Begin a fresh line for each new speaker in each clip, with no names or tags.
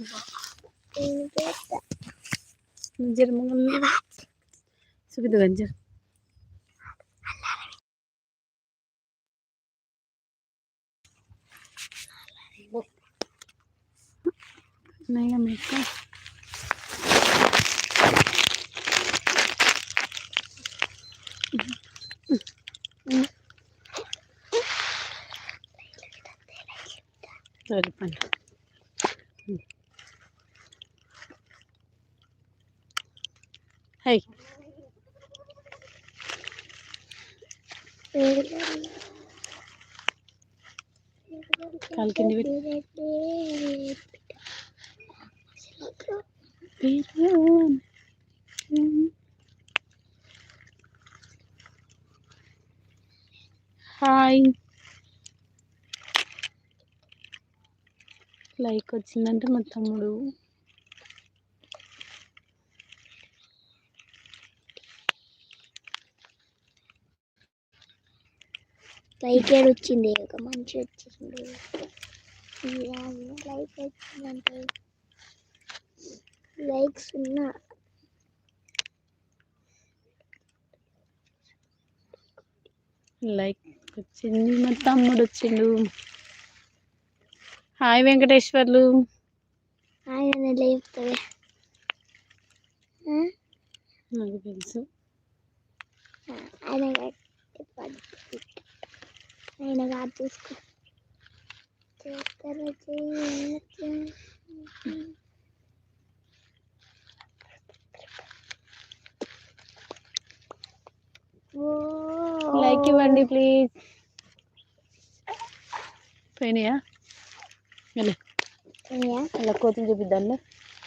Gitu, Ganjar mengemil. Sebut Ganjar. Naya mereka. Terima kasih. కాలు కింద hi like వచ్చిందంటే మా తమ్ముడు.
లైక్ ఏడు వచ్చింది ఒక మంచి వచ్చింది లైక్ వచ్చిందంటే లైక్స్ ఉన్నా.
లైక్ వచ్చింది. మా తమ్ముడు వచ్చిండు హాయ్ వెంకటేశ్వర్లు
ఆయన లేపుతుంది
నాకు తెలుసు.
ఆయన కట్టి పడుతుంది ఆయన కాదు చూసుకో చేస్తారా చేయొచ్చు. ఓ
లైక్ ఇవ్వండి ప్లీజ్ పోయినాయా వెళ్ళి
అయ్యా,
అలా కోతులు చూపిద్దాంలే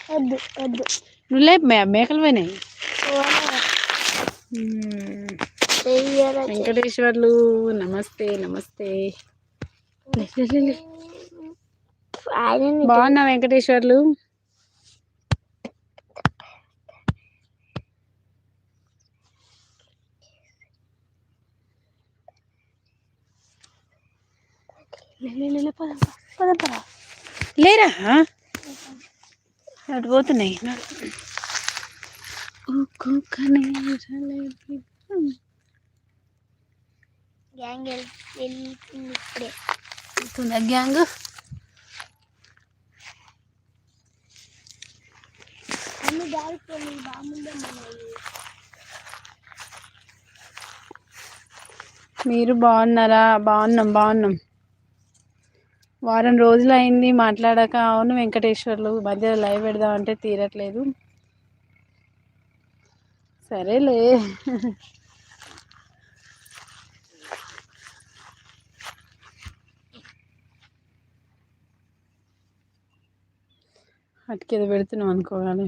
వద్దు వద్దు
నువ్వు లేపు మే మేకలు పోయినాయి
ఓ, చెయ్యరా చెయ్యి.
వెంకటేశ్వర్లు నమస్తే నమస్తే బాగున్నా వెంకటేశ్వర్లు. లేరా అటు పోతున్నాయి ఒక్కొక్కనే జలేబీ.
గ్యాంగ్ వెళ్- వెళ్తుంది ఇప్పుడే
వెళ్తుందా గ్యాంగ్?
అన్ని దారిపోయి
మీరు బాగున్నారా? బాగున్నాం బాగున్నాం. వారం రోజులు అయింది మాట్లాడాక. అవును వెంకటేశ్వర్లు మధ్య లైవ్ పెడదామంటే తీరట్లేదు. సరేలే. అటుకేదో పెడుతున్నాం అనుకోవాలి.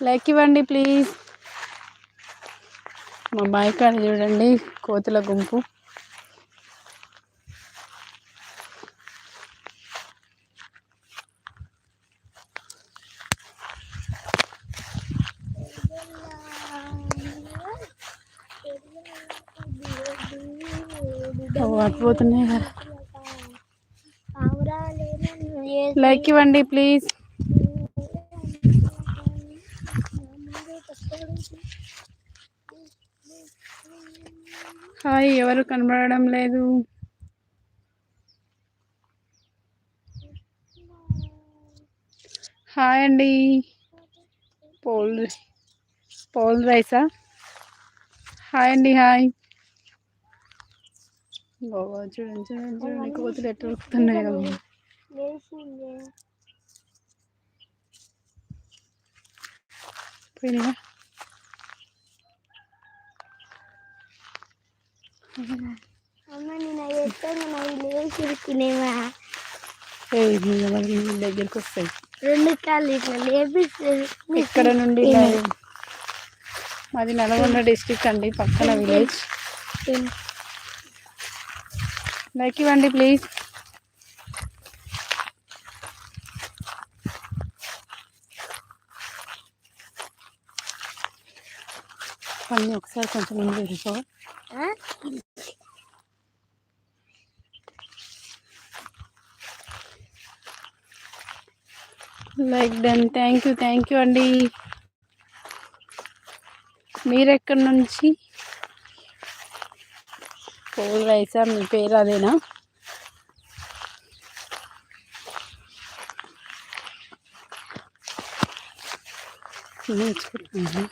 లైక్ ఇవ్వండి ప్లీజ్. మా బాయ్ కాడ చూడండి కోతుల గుంపు. ఓ, కదా. లైక్ ఇవ్వండి ప్లీజ్. హాయ్ ఎవరు కనబడడం లేదు. హాయ్ అండి. పోల్ పోల్ రైసా? హాయ్ అండి హాయ్. గోవా చూడండి చూడండి చూడండి. కోతులు ఎట్లా ఉరుకుతున్నాయో పోయినాయా?
అమ్మ నేను అవి ఎత్తాను
దగ్గరికి వస్తాయి.
రెండు కాళ్ళు ఇట్లా
ఇక్కడ నుండి. మాది నల్గొండ డిస్టిక్ అండి పక్కన విలేజ్. లైక్ ఇవ్వండి ప్లీజ్. పని ఒకసారి కొంచెం ముందు
చూసుకో
like done. Thank you thank you అండి. మీరెక్కడి నుంచి? పోల్ రైసా మీ పేరు అదేనా? నేర్చుకుంటున్నాను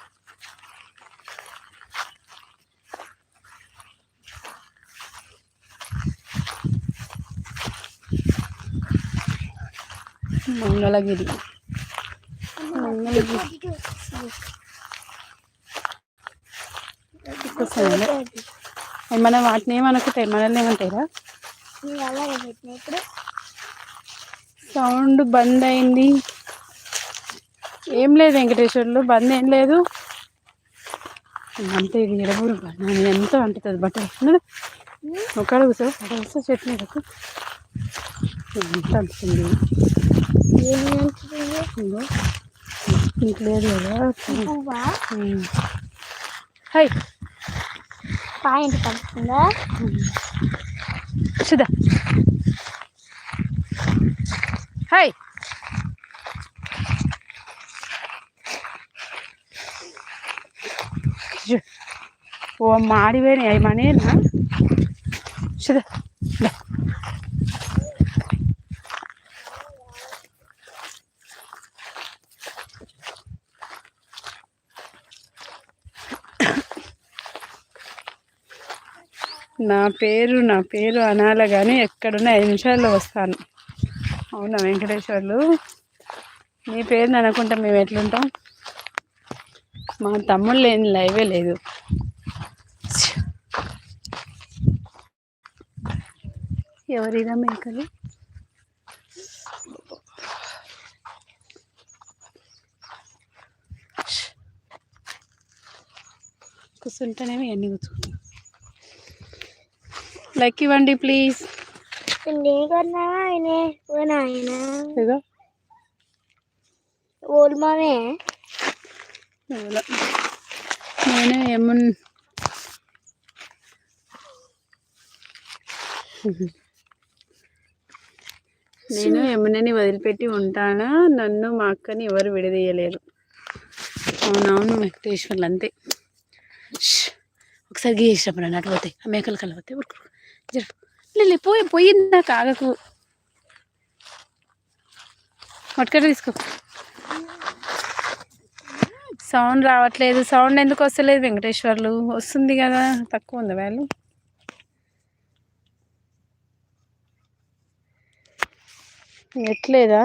మంగళగిరి. మంగళగిరి. కోసమేనా? ఏమన్నా వాటిని ఏమనుకుంటాయి మనల్ని ఏమంటారా? సౌండ్ బంద్ అయింది. ఏం లేదు వెంకటేశ్వర్లు బంద్ ఏం లేదు. అంతే ఇది ఎడబూరు నేను ఎంత అంటుతుంది బట్టలు. ఒక అడుగు సార్ అక్కడ వస్తే చెట్టు మీదకు ఎంత అంటుంది నీకు లేదు కదా. హాయ్
పాయింట్ పడుతుందా
సుధా హాయ్ చూ. ఓ మాడిపోయినాయి అవి మనేనా సుధా నా పేరు నా పేరు అనాల కానీ ఎక్కడున్నా ఐదు నిమిషాల్లో వస్తాను. అవునా వెంకటేశ్వర్లు? మీ పేరుని అనుకుంటా మేము ఎట్లుంటాం? మా తమ్ముడు లేని లైవే లేదు. ఎవరిదా మేకలు? కూర్చుంటేనేమి ఎన్ని కూర్చు. లైక్ ఇవ్వండి ప్లీజ్. నేను ఏమన్ నేను యమునని వదిలిపెట్టి ఉంటానా? నన్ను మా అక్కని ఎవరు విడదీయలేరు. అవునవును వెంకటేశ్వర్లు అంతే. ఒకసారి గీసినప్పుడు అన్నట్టు పోతాయి ఆ మేకలు కలవతాయి ఊరుకు లేదు లే పోయి పోయిందా కాగకు మొట్టకట్ట తీసుకో. సౌండ్ రావట్లేదు. సౌండ్ ఎందుకు వస్తలేదు? వెంకటేశ్వర్లు. వస్తుంది కదా. తక్కువ ఉంది వాళ్ళు ఎట్లేదా?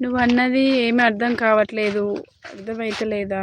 నువ్వు అన్నది ఏమీ అర్థం కావట్లేదు.
అర్థమవుతలేదా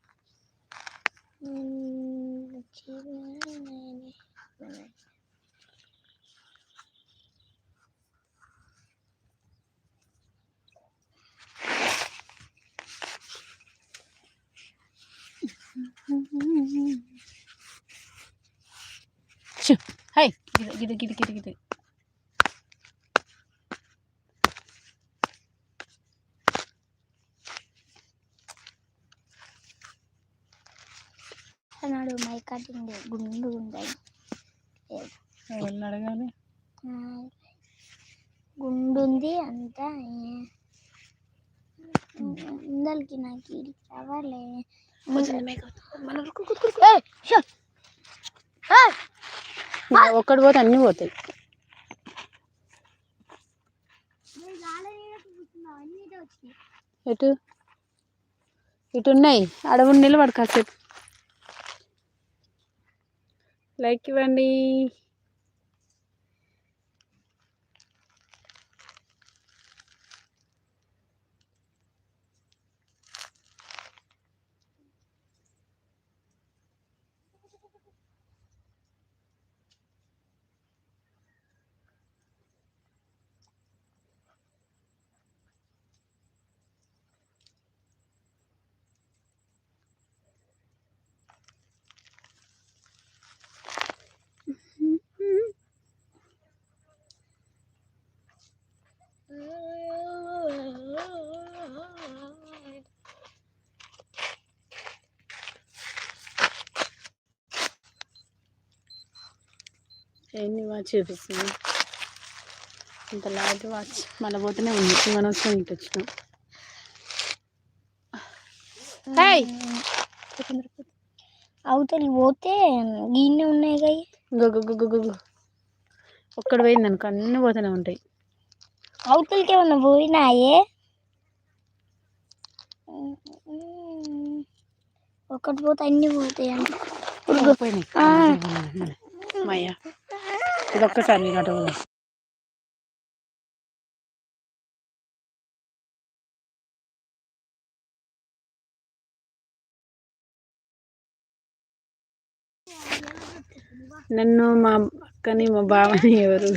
పెట్టుకున్నా తమ్మే యా
లైక్ ఇవ్వండి ప్లీజ్
ప్లీజ్ రిట్రీట్ మీ
హాయ్ గిద గిద గిద గిద గిద
అన్నాడు మై కటింగ్ గుండు ఉందని
ఎవరిని అడగాలి?
గుండు ఉంది అంతా ముందలకి నాకు ఇది కావాలి
ఒక్కడు పోతే అన్నీ పోతాయి. ఎటు? ఇటు ఉన్నాయి. అడవులు నిలబడు కాసేపు. లైక్ ఇవ్వండి ఏంది వాచ్ చూపిస్తుంది ఇంత లాంటి వాచ్ మళ్ళీ పోతూనే ఉంది మనం వచ్చిన ఇటు వచ్చినాం
అవతలి పోతే గిన్నె ఉన్నాయి కదా
గొగ్గు ఒక్కడ పోయింది అనుకో అన్నీ పోతూనే ఉంటాయి
అవతలికి ఏమన్నా పోయినాయే ఒకటి పోతే అన్ని పోతాయి అంట
పోయినాయి మయ్యా ఇది ఒక్కసారి నేను అటు. నన్ను మా అక్కని మా బావని ఎవరు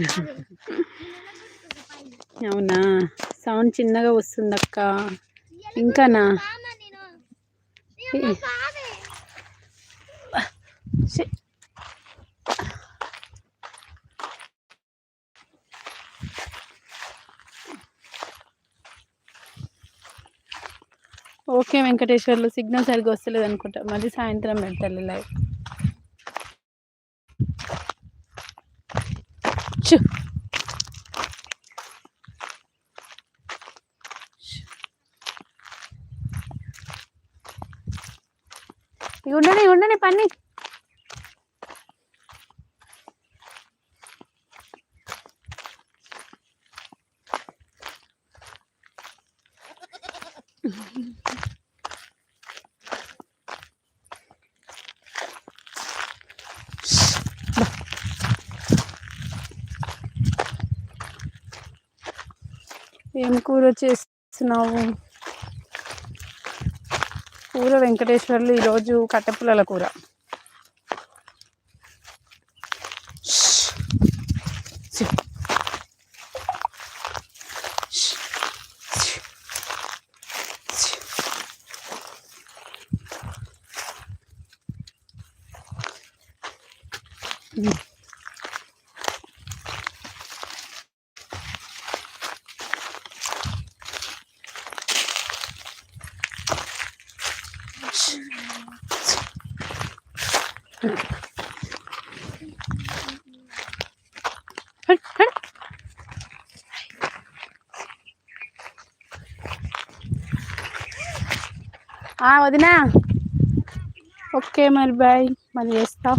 అవునా? సౌండ్ చిన్నగా వస్తుంది అక్క ఇంకానా ఛీ. ఓకే వెంకటేశ్వర్లు సిగ్నల్ సరిగ్గా వస్తలేదు అనుకుంటా. మళ్ళీ సాయంత్రం పెడతాను లైవ్. ఛు. ఇవి ఉండని ఇవి ఉండని ఏం కూర చేస్తున్నావు? కూర వెంకటేశ్వర్లు ఈరోజు కట్టెపుల్లల కూర. వదినా ఓకే మరి బాయ్ మళ్ళీ చేస్తా